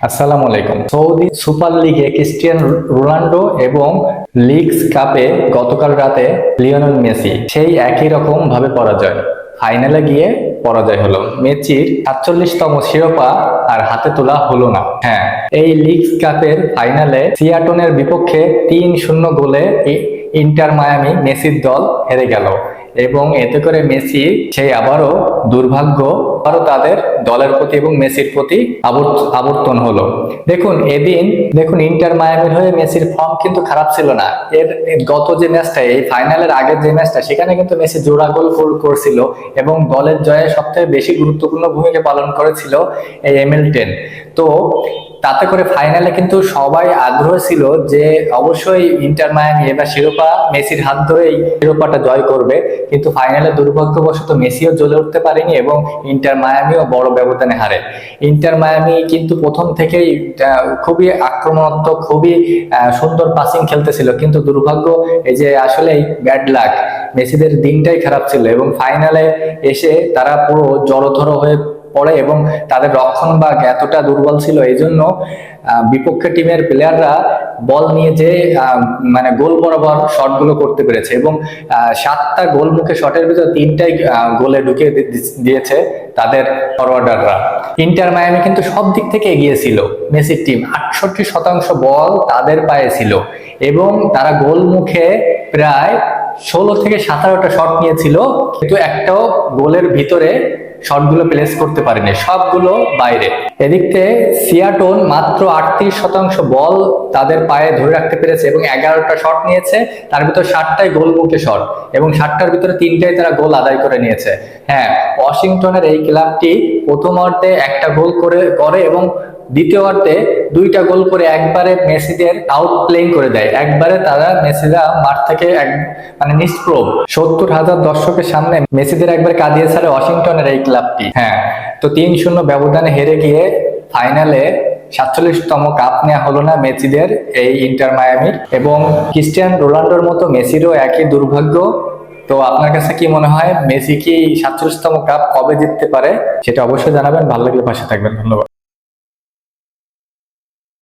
আসসালামু আলাইকুম। Saudi super লিগে ক্রিস্টিয়ান রোনাল্ডো এবং লিগস কাপে গতকাল রাতে লিওনেল মেসি, সেই একই রকম ভাবে পরাজয়। ফাইনালে গিয়ে পরাজয় হলো। মেসির সাতচল্লিশতম শিরোপা আর হাতে তোলা হলো না। হ্যাঁ এই লিগস কাপের ফাইনালে সিয়াটনের বিপক্ষে তিন শূন্য গোলে ইন্টার মায়ামি মেসির দল হেরে গেল। এবং এতে করে মেসি, সেই আবারও দুর্ভাগ্য, আবারও তাদের দলের প্রতি এবং মেসির প্রতি আবর্তন হলো। দেখুন, এদিন, দেখুন ইন্টার মায়ামির হয়ে মেসির ফর্ম কিন্তু খারাপ ছিল না। এর গত যে ম্যাচটা, এই ফাইনালের আগের যে ম্যাচটা, সেখানে কিন্তু মেসি জোড়া গোল করছিল এবং দলের জয়ে সবথেকে বেশি গুরুত্বপূর্ণ ভূমিকা পালন করেছিল এই এমএলটেন তো তাতে করে ফাইনালে কিন্তু সবাই আগ্রহ ছিল যে অবশ্যই ইন্টার মায়ামি এবার শিরোপা মেসির হাত ধরেই শিরোপাটা জয় করবে। কিন্তু ফাইনালে দুর্ভাগ্যবশত মেসিও জ্বলে উঠতে পারেনি এবং ইন্টার মায়ামিও বড় ব্যবধানে হারে। ইন্টার মায়ামি কিন্তু প্রথম থেকেই খুবই আক্রমণাত্মক, খুবই সুন্দর পাসিং খেলতেছিল। কিন্তু দুর্ভাগ্য এই যে আসলেই ব্যাড লাক মেসিদের দিনটাই খারাপ ছিল এবং ফাইনালে এসে তারা পুরো জড়ধর হয়ে পড়ে এবং তাদের রক্ষণ ভাগ এতটা দুর্বল ছিল। এই জন্য বিপক্ষে টিমের প্লেয়াররা বল নিয়ে যে মানে গোল বরাবর শটগুলো করতে পেরেছে এবং সাতটা গোল মুখে শটের ভিতরে তিনটাই গোলে ঢুকিয়ে দিয়েছে তাদের ফরওয়ার্ডাররা ইন্টার মায়ামি কিন্তু সব দিক থেকে এগিয়ে ছিল। মেসির টিম আটষট্টি শতাংশ বল তাদের পায়ে ছিল এবং তারা গোল মুখে প্রায় ষোলো থেকে সতেরোটা শট নিয়েছিল, কিন্তু একটাও গোলের ভিতরে শটগুলো প্লেস করতে পারেনি, সবগুলো বাইরে। এদিক সিয়াটোন মাত্র আটত্রিশ শতাংশ বল তাদের পায়ে ধরে রাখতে পেরেছে এবং এগারোটা শট নিয়েছে, তার ভিতর ষাটটাই গোল মুখে শট এবং ষাটটার ভিতরে তিনটাই তারা গোল আদায় করে নিয়েছে। হ্যাঁ ওয়াশিংটনের এই ক্লাবটি প্রথম অর্ধে একটা গোল করে করে এবং দ্বিতীয় অর্ধে দুইটা গোল করে একবারে মেসিদের আউট প্লেইং করে দেয়। একবারে তারা মেসিরা মাঠ থেকে এক মানে নিষ্প্রভ। সত্তর হাজার দর্শকের সামনে মেসিদের একবার কাঁদিয়ে ছাড়ে ওয়াশিংটনের এই ক্লাবটি। হ্যাঁ তো তিন শূন্য ব্যবধানে হেরে গিয়ে ফাইনালে সাতচল্লিশতম কাপ নেওয়া হলো না মেসিদের এই ইন্টার মায়ামির এবং ক্রিস্টিয়ান রোনাল্ডোর মতো মেসিরও একই দুর্ভাগ্য। তো আপনার কাছে কি মনে হয়, মেসি কি সাতচল্লিশতম কাপ কবে জিততে পারে, সেটা অবশ্যই জানাবেন। ভালো লাগলে পাশে থাকবেন। ধন্যবাদ।